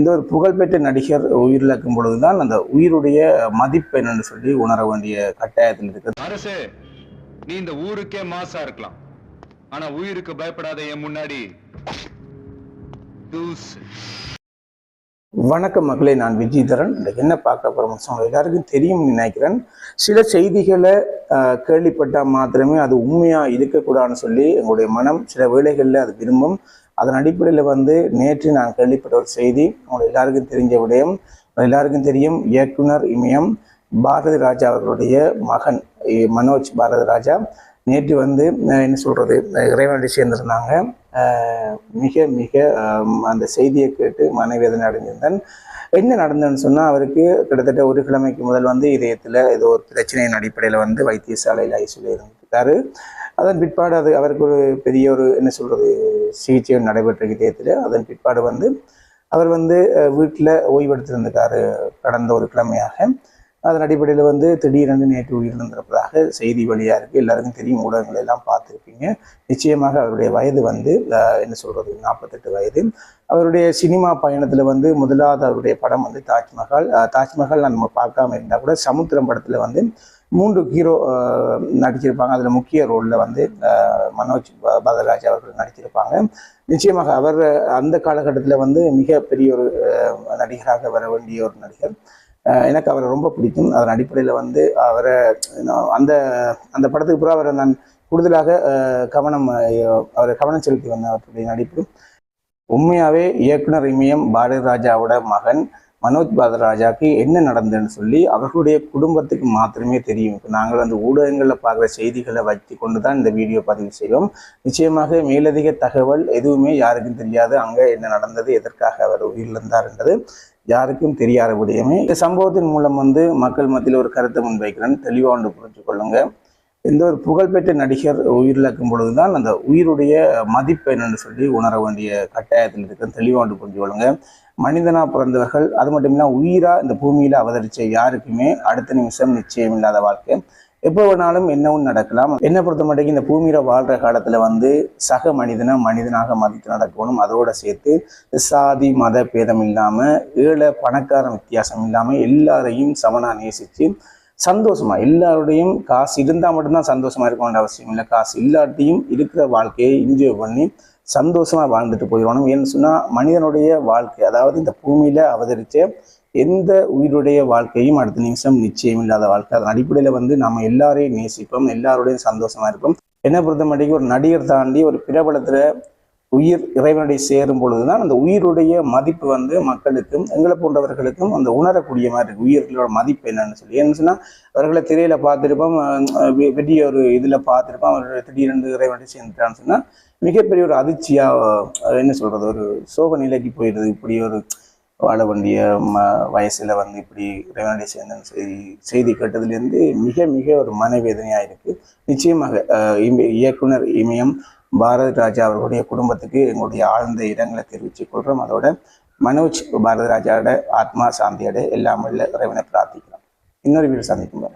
எந்த ஒரு புகழ்பெற்ற நடிகர் உயிரிழக்கும் பொழுதுதான் அந்த உயிருடைய மதிப்பு என்னன்னு சொல்லி உணர வேண்டிய கட்டாயத்தில் இருக்குது அரசே நீ இந்த ஊருக்கே மாசா இருக்கலாம். ஆனா உயிருக்கு பயப்படாத என் முன்னாடி வணக்கம் மக்களே நான் விஜயதரன். என்ன பார்க்க போறோம் உங்க எல்லாருக்கும் தெரியும் நினைக்கிறேன். சில செய்திகளை ஆஹ், கேள்விப்பட்டா மாத்திரமே அது உண்மையா இருக்கக்கூடாதுன்னு சொல்லி எங்களுடைய மனம் சில வேளைகளில் அது விரும்பும். அதன் அடிப்படையில் வந்து நேற்று நான் கேள்விப்பட்ட ஒரு செய்தி அவங்க எல்லாருக்கும் தெரிஞ்ச விடயம். எல்லாருக்கும் தெரியும் இயக்குனர் இமயம் பாரதி ராஜா அவர்களுடைய மகன் இ- மனோஜ் பாரதி ராஜா. நேற்று வந்து என்ன சொல்கிறது இறைவனடி சேர்ந்திருந்தாங்க. மிக மிக அந்த செய்தியை கேட்டு மனவேதனை அடைஞ்சிருந்தேன் என்ன நடந்ததுன்னு சொன்னால் அவருக்கு கிட்டத்தட்ட ஒரு கிழமைக்கு முதல் வந்து இதயத்தில் ஏதோ ஒரு பிரச்சனையின் அடிப்படையில் வந்து வைத்தியசாலையில் ஐசியூல இருந்திருக்காரு. அதன் பிற்பாடு அது அவருக்கு ஒரு பெரிய ஒரு என்ன சொல்கிறது சிகிச்சை நடைபெற்ற இதயத்தில் அதன் பிற்பாடு வந்து அவர் வந்து வீட்டில் ஓய்வெடுத்திருந்திருக்காரு கடந்த ஒரு கிழமையாக. அதன் அடிப்படையில் வந்து திடீரென்று நேற்று உயிரிழந்திருப்பதாக செய்தி வழியாக இருக்குது எல்லாருக்கும் தெரியும் ஊடகங்கள் எல்லாம் பார்த்துருப்பீங்க. நிச்சயமாக அவருடைய வயது வந்து என்ன சொல்கிறது நாற்பத்தெட்டு வயது. அவருடைய சினிமா பயணத்தில் வந்து முதலாவது அவருடைய படம் வந்து தாஜ்மஹால். தாஜ்மஹால் நம்ம பார்க்காம இருந்தால் கூட சமுத்திரம் படத்தில் வந்து மூன்று ஹீரோ நடிச்சிருப்பாங்க. அதில் முக்கிய ரோலில் வந்து மனோஜ் பதராஜ் அவர்கள் நடிச்சிருப்பாங்க. நிச்சயமாக அவர் அந்த காலகட்டத்தில் வந்து மிகப்பெரிய ஒரு நடிகராக வர வேண்டிய ஒரு நடிகர். எனக்கு அவரை ரொம்ப பிடிக்கும். அதன் அடிப்படையில் வந்து அவரை அந்த அந்த படத்துக்கு பிறகு அவரை நான் கூடுதலாக கவனம் அவரை கவனம் செலுத்தி வந்தேன் அவருடைய நடிப்பு உண்மையாகவே இயக்குனர் இமயம் பாரதிராஜாவோட மகன். மனோஜ் பாதராஜாக்கு என்ன நடந்ததுன்னு சொல்லி அவர்களுடைய குடும்பத்துக்கு மாத்திரமே தெரியும். இப்போ நாங்கள் அந்த ஊடகங்களில் பார்க்குற செய்திகளை வைத்து கொண்டு தான் இந்த வீடியோ பதிவு செய்வோம். நிச்சயமாக மேலதிக தகவல் எதுவுமே யாருக்கும் தெரியாது. அங்கே என்ன நடந்தது எதற்காக அவர் உயிரிழந்தார்ன்றது யாருக்கும் தெரியாத விடயமே. இந்த சம்பவத்தின் மூலம் வந்து மக்கள் மத்தியில் ஒரு கருத்தை முன்வைக்கிறேன். தெளிவாக ஒன்று புரிஞ்சு கொள்ளுங்கள் எந்த ஒரு புகழ்பெற்ற நடிகர் உயிரிழக்கும் பொழுதுதான் அந்த உயிருடைய மதிப்பு என்னன்னு சொல்லி உணர வேண்டிய கட்டாயத்தில் இருக்கிற தெளிவாண்டு புரிஞ்சு கொள்ளுங்க. மனிதனா பிறந்தவர்கள் அது மட்டும் இல்லாமல் உயிரா இந்த பூமியில அவதரிச்ச யாருக்குமே அடுத்த நிமிஷம் நிச்சயம் இல்லாத வாழ்க்கை. எப்போ வேணாலும் என்னவும் நடக்கலாம். என்னை பொறுத்த மட்டும் இந்த பூமியில வாழ்ற காலத்துல வந்து சக மனிதனை மனிதனாக மதித்து நடக்கணும். அதோட சேர்த்து சாதி மத பேதம் இல்லாம ஏழை பணக்காரன் வித்தியாசம் இல்லாம எல்லாரையும் சமனா நேசிச்சு சந்தோஷமா எல்லாருடையும் காசு இருந்தால் மட்டும்தான் சந்தோஷமா இருக்க வேண்டிய அவசியம் இல்லை. காசு இல்லாட்டியும் இருக்கிற வாழ்க்கையை என்ஜாய் பண்ணி சந்தோஷமா வாழ்ந்துட்டு போயிடணும். ஏன்னு சொன்னால் மனிதனுடைய வாழ்க்கை அதாவது இந்த பூமியில அவதரிச்ச எந்த உயிருடைய வாழ்க்கையும் அடுத்த நிமிஷம் நிச்சயம் இல்லாத வாழ்க்கை. அதன் அடிப்படையில வந்து நம்ம எல்லாரையும் நேசிப்போம் எல்லாரோடையும் சந்தோஷமா இருப்போம். என்ன பொறுத்த மட்டும் ஒரு நடிகர் தாண்டி ஒரு பிரபலத்துல உயிர் இறைவனுடைய சேரும் பொழுதுதான் அந்த உயிருடைய மதிப்பு வந்து மக்களுக்கும் எங்களை போன்றவர்களுக்கும் அந்த உணரக்கூடிய மாதிரி இருக்கு. உயிர்களோட மதிப்பு என்னன்னு சொல்லி. ஏன்னு சொன்னா அவர்களை திரையில பார்த்துருப்போம் பெரிய ஒரு இதுல பார்த்துருப்போம் அவர் திடீரென்று இறைவனுடைய சேர்ந்துட்டான்னு சொன்னா மிகப்பெரிய ஒரு அதிர்ச்சியா என்ன சொல்றது ஒரு சோக நிலைக்கு போயிடுது. இப்படி ஒரு வாழ வேண்டிய ம வயசில் வந்து இப்படி இறைவனுடைய சேர்ந்த செய்தி செய்தி கேட்டதுலேருந்து மிக மிக ஒரு மனவேதனையாக இருக்குது நிச்சயமாக இம- இயக்குனர் இமயம் பாரதி ராஜா அவர்களுடைய குடும்பத்துக்கு எங்களுடைய ஆழ்ந்த இடங்களை தெரிவித்துக் கொள்கிறோம் அதோட மனோஜ் பாரதி ராஜாவோட ஆத்மா சாந்தியோட எல்லாம் உள்ள இறைவனை பிரார்த்திக்கிறோம். இன்னொரு வீடு சந்திக்கும்